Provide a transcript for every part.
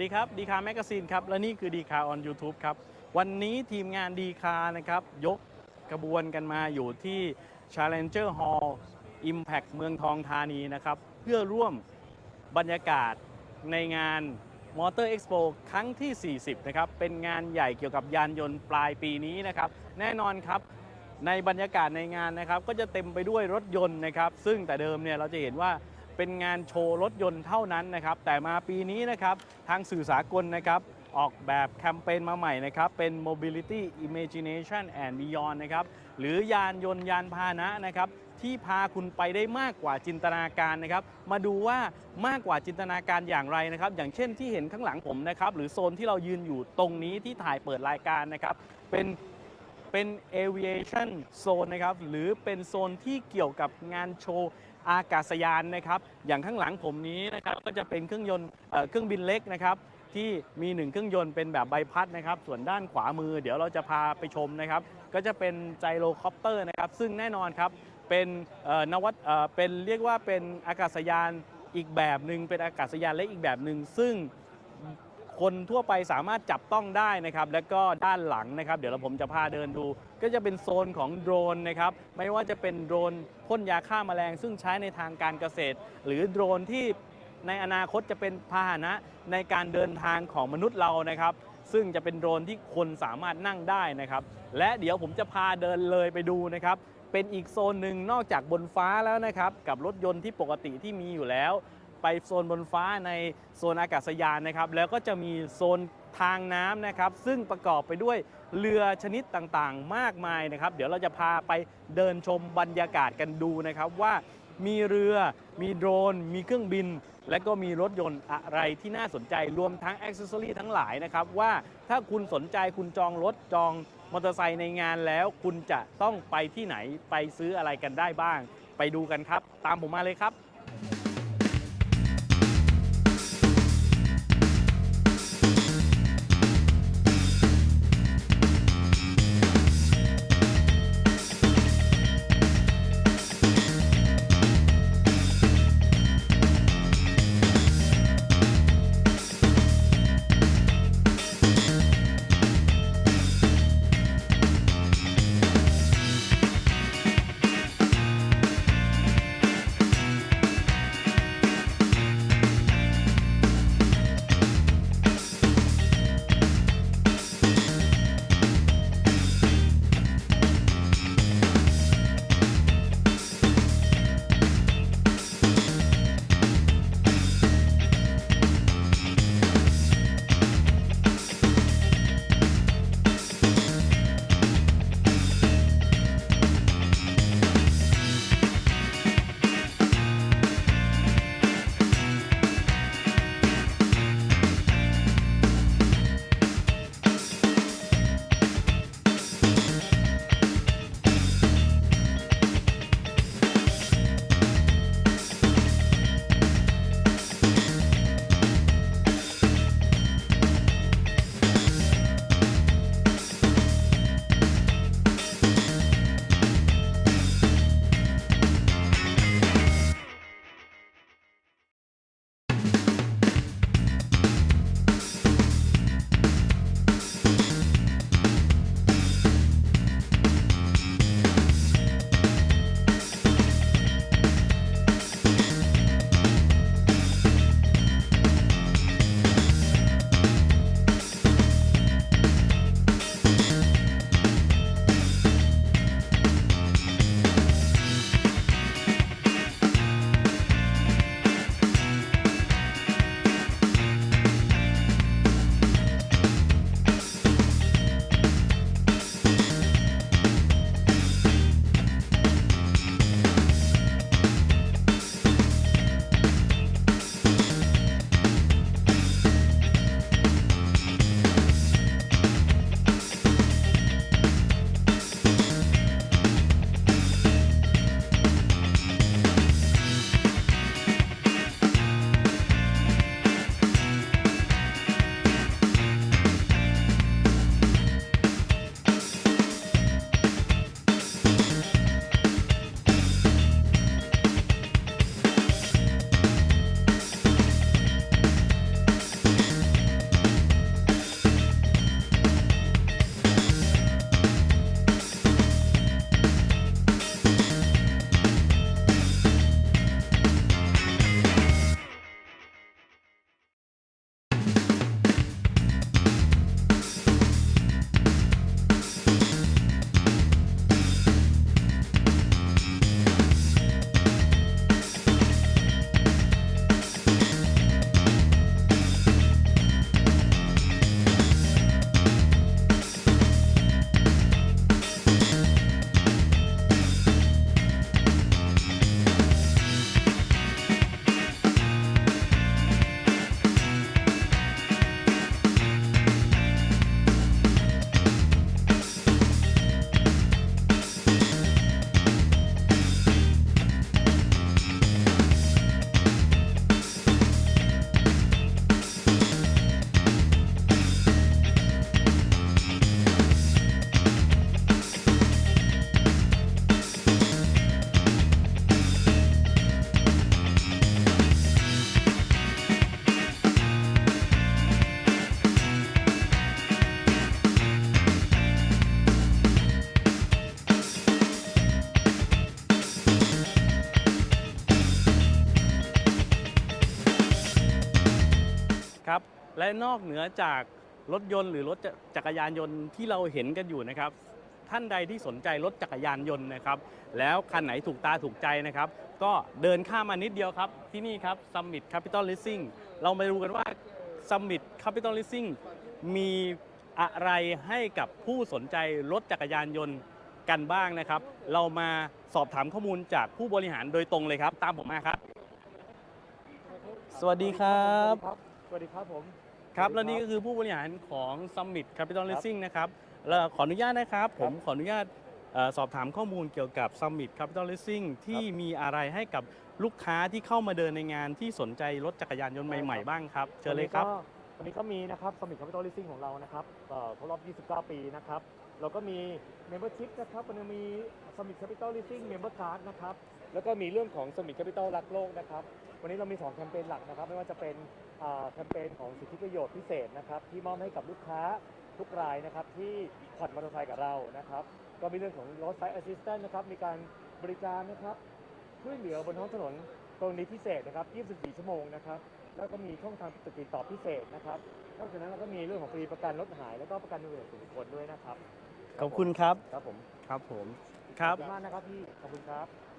วัสดีครับดีคาแมกกาซีนครับ และนี่คือดีคาออน YouTube ครับ วันนี้ทีมงานดีคานะครับ ยกกระบวนกันมาอยู่ที่ Challenger Hall Impact เมืองทองธานีนะครับ เพื่อร่วมบรรยากาศในงาน Motor Expo ครั้งที่ 40 นะครับ เป็นงานใหญ่เกี่ยวกับยานยนต์ปลายปีนี้นะครับ แน่นอนครับในบรรยากาศในงานนะครับ ก็จะเต็มไปด้วยรถยนต์นะครับ ซึ่งแต่เดิมเนี่ยเราจะเห็นว่า เป็นงานโชว์รถยนต์เท่านั้นนะครับ แต่มาปีนี้นะครับทางสื่อสากลนะครับออกแบบแคมเปญมาใหม่นะครับ เป็น mobility imagination and beyond นะครับ หรือยานยนต์ยานพาหนะนะครับ ที่พาคุณไปได้มากกว่าจินตนาการนะครับ มาดูว่ามากกว่าจินตนาการอย่างไรนะครับ อย่างเช่นที่เห็นข้างหลังผมนะครับ หรือโซนที่เรายืนอยู่ตรงนี้ที่ถ่ายเปิดรายการนะครับ เป็น เป็น aviation zone นะครับ หรือเป็นโซนที่เกี่ยวกับงานโชว์อากาศยานนะครับ อย่างข้างหลังผมนี้นะครับ ก็จะเป็นเครื่องยนต์เครื่องบินเล็กนะครับ ที่มีหนึ่งเครื่องยนต์เป็นแบบใบพัดนะครับ ส่วนด้านขวามือเดี๋ยวเราจะพาไปชมนะครับ ก็จะเป็นไจโรคอปเตอร์นะครับ ซึ่งแน่นอนครับเป็นนวัตเอ่อเป็นเรียกว่าเป็นอากาศยานอีกแบบหนึ่งเป็นอากาศยานเล็กอีกแบบหนึ่งซึ่ง คนทั่วไปสามารถจับต้องได้นะครับ แล้วก็ด้านหลังนะครับ เดี๋ยวเราผมจะพาเดินดู ก็จะเป็นโซนของโดรนนะครับ ไม่ว่าจะเป็นโดรนพ่นยาฆ่าแมลง ซึ่งใช้ในทางการเกษตร หรือโดรนที่ในอนาคตจะเป็นพาหนะในการเดินทางของมนุษย์เรานะครับ ซึ่งจะเป็นโดรนที่คนสามารถนั่งได้นะครับ และเดี๋ยวผมจะพาเดินเลยไปดูนะครับเป็นอีกโซนหนึ่งนอกจากบนฟ้าแล้วนะครับ กับรถยนต์ที่ปกติที่มีอยู่แล้ว ไปโซนบนฟ้าในโซนอากาศยานนะครับ แล้วก็จะมีโซนทางน้ำนะครับ ซึ่งประกอบไปด้วยเรือชนิดต่างๆ มากมายนะครับ เดี๋ยวเราจะพาไปเดินชมบรรยากาศกันดูนะครับว่ามีเรือ มีโดรน มีเครื่องบิน และก็มีรถยนต์อะไรที่น่าสนใจ รวมทั้งอ c เซสซอรีทั้งหลายนะครับ ว่าถ้าคุณสนใจคุณจองรถจองมอเตอร์ไซค์ในงานแล้ว คุณจะต้องไปที่ไหนไปซื้ออะไรกันได้บ้าง ไปดูกันครับ ตามผมมาเลยครับ และนอกเหนือจากรถยนต์หรือรถจักรยานยนต์ที่เราเห็นกันอยู่นะครับ ท่านใดที่สนใจรถจักรยานยนต์นะครับ แล้วคันไหนถูกตาถูกใจนะครับ ก็เดินข้ามมานิดเดียวครับ ที่นี่ครับ Summit Capital Leasing เรามาดูกันว่า Summit Capital Leasing มีอะไรให้กับผู้สนใจรถจักรยานยนต์กันบ้างนะครับ เรามาสอบถามข้อมูลจากผู้บริหารโดยตรงเลยครับ ตามผมมาครับ สวัสดีครับ สวัสดีครับผม ครับสวัและสดีนี่ครับก็คือผู้บริหารของ Summit Capital ครับ Leasing นะครับแล้วขออนุญาตนะครับ ผมครับขออนุญาตเอ่อสอบถามข้อมูลเกี่ยวกับ Summit Capital Leasing ที่มีอะไรให้กับลูกค้าที่เข้ามาเดินในงานที่สนใจรถจักรยานยนต์ใหม่ ๆ บ้างครับ เชิญเลยครับ วันนี้ก็มีนะครับสมิ t ค a ปิตอลลิ i ิ g ของเรานะครับเอ่อครบรอบ 29 ปีนะครับเราก็มี Membership นะครับมันยังมีสมิ t ค a ปิตอลลิ i ิ g Member Card นะครับ แล้วก็มีเรื่องของสมิ t ค a ปิตอลรักโลกนะครับ วันนี้เรามี 2 แคมเปญหลักนะครับ ไม่ว่าจะเป็นอ่าแคมเปญของสิทธิประโยชน์พิเศษนะครับที่มอบให้กับลูกค้าทุกรายนะครับที่ผ่อนมอเตอร์ไซค์กับเรานะครับ ก็มีเรื่องของรถไซส์แอสซิสแตนนะครับมีการบริการนะครับช่วยเหลือบนท้องถนนกรณีพิเศษนะครับ 24 ชั่วโมงนะครับ แล้วก็มีช่องทางติดต่อพิเศษนะครับนอกจากนั้นเราก็มีเรื่องของฟรีประกันรถหายแล้วก็ประกันอุบัติเหตุส่วนบุคคลด้วยนะครับ ขอบคุณครับ ครับผม ครับผม ครับขอบคุณมากนะครับพี่ ขอบคุณครับ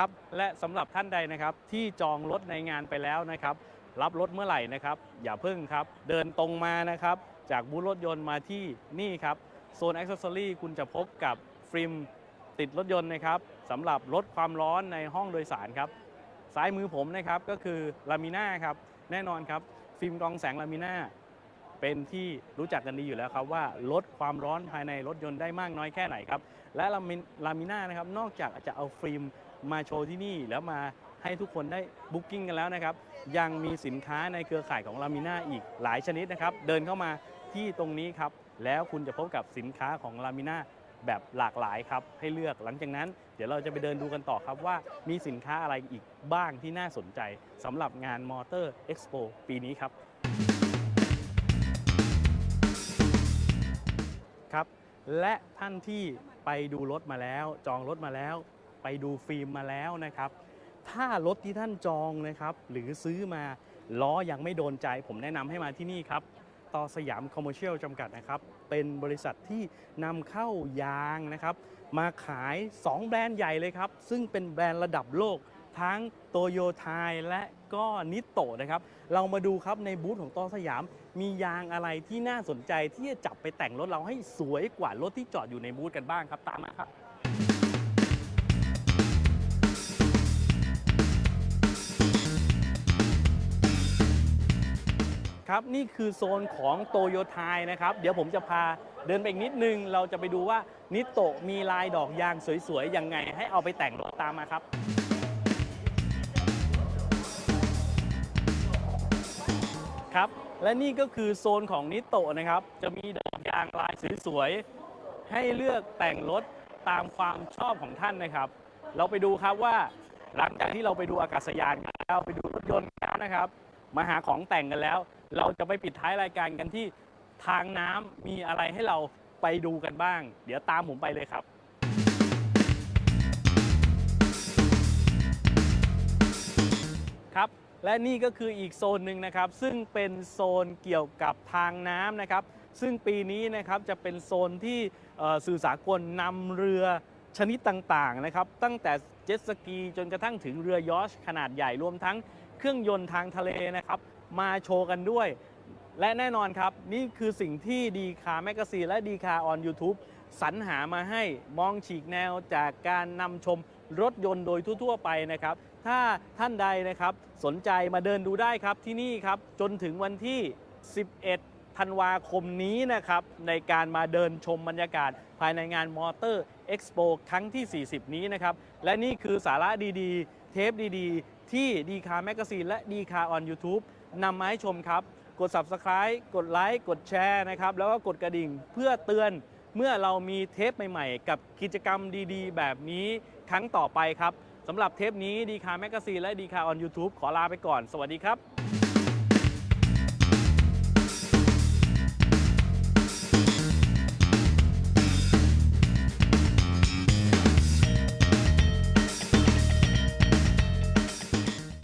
ครับและสำหรับท่านใดนะครับที่จองรถในงานไปแล้วนะครับ รับรถเมื่อไหร่นะครับ อย่าเพิ่งครับ เดินตรงมานะครับ จากบูธรถยนต์มาที่นี่ครับโซนอ็อกเซอรี่คุณจะพบกับฟิล์มติดรถยนต์นะครับสำหรับลดความร้อนในห้องโดยสารครับซ้ายมือผมนะครับก็คือลามิน่าครับแน่นอนครับฟิล์มกรองแสงลามิน่าเป็นที่รู้จักกันดีอยู่แล้วครับว่าลดความร้อนภายในรถยนต์ได้มากน้อยแค่ไหนครับและลามิลามิน่านะครับนอกจากจะเอาฟิล์ม มาโชว์ที่นี่แล้วมาให้ทุกคนได้บุ๊กิ้งกันแล้วนะครับ ยังมีสินค้าในเครือข่ายของลามิน่าอีกหลายชนิดนะครับ เดินเข้ามาที่ตรงนี้ครับ แล้วคุณจะพบกับสินค้าของลามิน่าแบบหลากหลายครับ ให้เลือกหลังจากนั้น เดี๋ยวเราจะไปเดินดูกันต่อครับว่ามีสินค้าอะไรอีกบ้างที่น่าสนใจสำหรับงานมอเตอร์เอ็กซ์โปปีนี้ครับ ครับ และท่านที่ไปดูรถมาแล้ว จองรถมาแล้ว ไปดูฟิล์มมาแล้วนะครับ ถ้ารถที่ท่านจองนะครับ หรือซื้อมาล้อยังไม่โดนใจ ผมแนะนำให้มาที่นี่ครับต่อสยามคอมเมอร์เชียลจำกัดนะครับ เป็นบริษัทที่นำเข้ายางนะครับ มาขาย 2 แบรนด์ใหญ่เลยครับ ซึ่งเป็นแบรนด์ระดับโลก ทั้งโตโยไทยและก็นิโตนะครับ เรามาดูครับในบูธของต่อสยาม มียางอะไรที่น่าสนใจที่จะจับไปแต่งรถเราให้สวยกว่ารถที่จอดอยู่ในบูธกันบ้างครับ ตามมาครับ ครับนี่คือโซนของโตโยไทยนะครับ เดี๋ยวผมจะพาเดินไปอีกนิดนึง เราจะไปดูว่านิโตะมีลายดอกยางสวยๆยังไง ให้เอาไปแต่งรถตามมาครับ ครับ และนี่ก็คือโซนของนิโตะนะครับ จะมีดอกยางลายสวยๆให้เลือกแต่งรถตามความชอบของท่านนะครับ เราไปดูครับว่าหลังจากที่เราไปดูอากาศยานกันแล้วไปดูรถยนต์กันแล้วนะครับ มาหาของแต่งกันแล้ว เราจะไปปิดท้ายรายการกันที่ทางน้ำมีอะไรให้เราไปดูกันบ้าง เดี๋ยวตามผมไปเลยครับครับและนี่ก็คืออีกโซนหนึ่งนะครับ ซึ่งเป็นโซนเกี่ยวกับทางน้ำนะครับ ซึ่งปีนี้นะครับจะเป็นโซนที่สื่อสากลนำเรือชนิดต่างๆนะครับ ตั้งแต่เจ็ตสกีจนกระทั่งถึงเรือยอชขนาดใหญ่รวมทั้งเครื่องยนต์ทางทะเลนะครับ มาโชว์กันด้วย และแน่นอนครับ นี่คือสิ่งที่ดีคาแมกซีนและดีคาออน YouTube สรรหามาให้มองฉีกแนวจากการนำชมรถยนต์โดยทั่ว ๆ ไปนะครับ ถ้าท่านใดนะครับสนใจมาเดินดูได้ครับที่นี่ครับ จนถึงวันที่ 11 ธันวาคมนี้นะครับ ในการมาเดินชมบรรยากาศ ภายในงานมอเตอร์เอ็กซ์โปครั้งที่ 40 นี้นะครับ และนี่คือสาระดีๆ เทปดีๆ ที่ดีคาแมกซีนและดีคาออน YouTube นำมาให้ชมครับ กด Subscribe กดไลค์กดแชร์นะครับแล้วก็กดกระดิ่งเพื่อเตือนเมื่อเรามีเทปใหม่ๆ กับกิจกรรมดีๆ แบบนี้ครั้งต่อไปครับสำหรับเทปนี้ดีคาแมกกาซีนและดีคาออน YouTube ขอลาไปก่อน สวัสดีครับ